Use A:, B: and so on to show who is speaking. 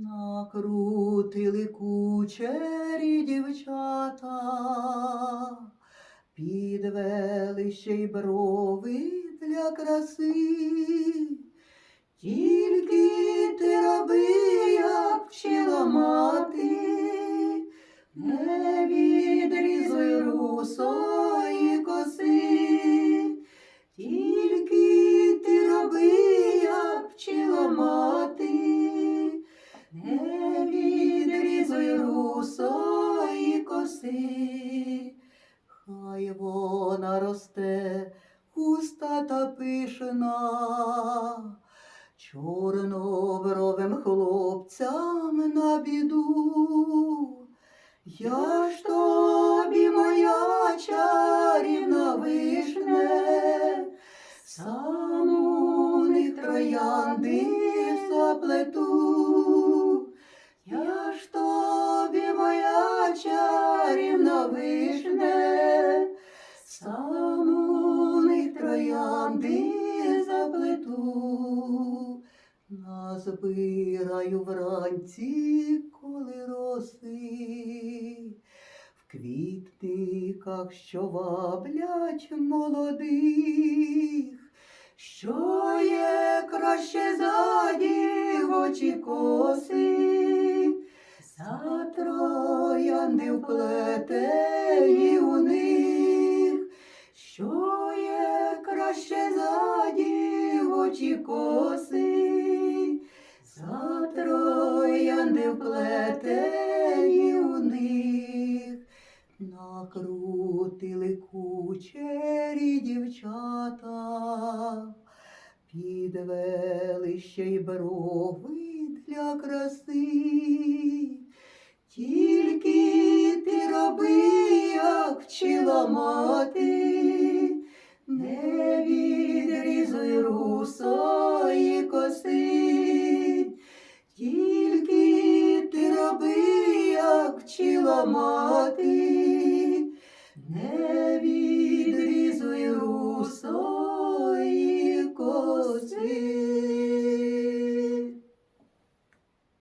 A: Накрутили кучері дівчата, підвели ще й брови для краси. Тільки ти роби, як вчила мати, не відрізуй русої вона росте густа та пишна, чорнобровим хлопцям на біду. Я ж тобі, моя чарівна вишне, сам у них троянди заплету. Я ж тобі, моя чарівна вишне, сам у них троянди заплету. Назбираю вранці, коли роси, в квітниках, що ваблять молодих, що є краще за дівочі коси, за троянди вплетені дівочі коси, за троянди вплетені у них, накрутили кучері дівчата, підвели ще й брови для краси. Тільки ти роби, як вчила мати, не відрізуй русої мати,